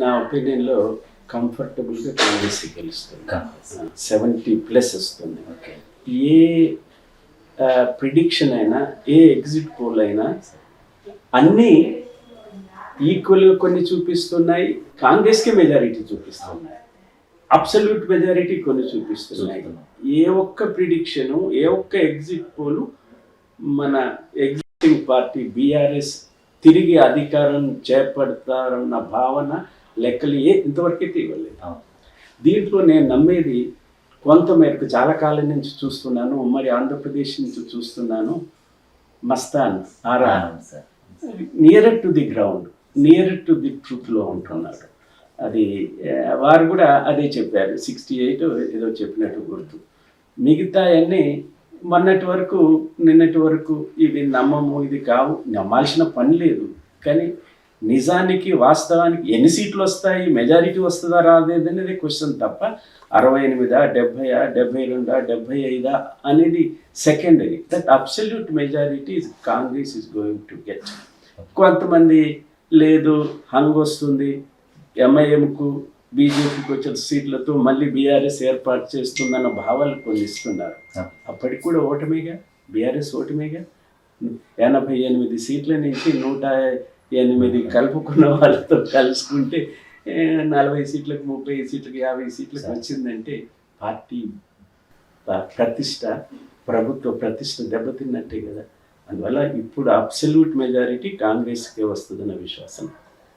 నా ఒపీనియన్లో కంఫర్టబుల్గా కాంగ్రెస్ గెలుస్తుంది. సెవెంటీ ప్లస్ వస్తుంది. ఏ ప్రిడిక్షన్ అయినా ఏ ఎగ్జిట్ పోల్ అయినా అన్నీ ఈక్వల్గా కొన్ని చూపిస్తున్నాయి. కాంగ్రెస్కే మెజారిటీ చూపిస్తున్నాయి. అబ్సల్యూట్ మెజారిటీ కొన్ని చూపిస్తున్నాయి. ఏ ఒక్క ప్రిడిక్షను ఏ ఒక్క ఎగ్జిట్ పోలు మన ఎగ్జిస్టింగ్ పార్టీ బీఆర్ఎస్ తిరిగి అధికారం చేపడతారన్న భావన లెక్కలు ఏ ఇంతవరకైతే ఇవ్వలేదు దీంట్లో నేను నమ్మేది కొంతమేరకు చాలా కాలం నుంచి చూస్తున్నాను ఉమ్మడి ఆంధ్రప్రదేశ్ నుంచి చూస్తున్నాను. Mastan Aaraa. Near to the ground near to the ట్రూత్లో ఉంటున్నారు అది వారు కూడా అదే చెప్పారు సిక్స్టీ ఎయిట్ ఏదో చెప్పినట్టు గుర్తు. మిగతా అన్నీ మొన్నటి వరకు నిన్నటి వరకు ఇవి నమ్మము ఇది కావు నమ్మాల్సిన పని లేదు. కానీ నిజానికి వాస్తవానికి ఎన్ని సీట్లు వస్తాయి మెజారిటీ వస్తుందా రాదేదనేది క్వశ్చన్ తప్ప అరవై ఎనిమిదా డెబ్భైయా డెబ్బై రెండా డెబ్బై ఐదా అనేది secondary that absolute majority Congress is going to get కొంతమంది లేదు హంగ్ వస్తుంది ఎంఐఎంకు బీజేపీకి వచ్చిన సీట్లతో మళ్ళీ బీఆర్ఎస్ ఏర్పాటు చేస్తుందన్న భావాలు కొన్ని ఇస్తున్నారు. అప్పటికి కూడా ఓటమేగా? బీఆర్ఎస్ ఓటమేగా? ఎనభై ఎనిమిది సీట్ల నుంచి నూట ఎనిమిది కలుపుకున్న వాళ్ళతో కలుసుకుంటే నలభై సీట్లకు ముప్పై సీట్లకు యాభై సీట్లకు వచ్చిందంటే పార్టీ ప్రతిష్ట ప్రభుత్వ ప్రతిష్ట దెబ్బతిన్నట్టే కదా. అందువల్ల ఇప్పుడు అబ్సల్యూట్ మెజారిటీ కాంగ్రెస్కే వస్తుందన్న విశ్వాసం.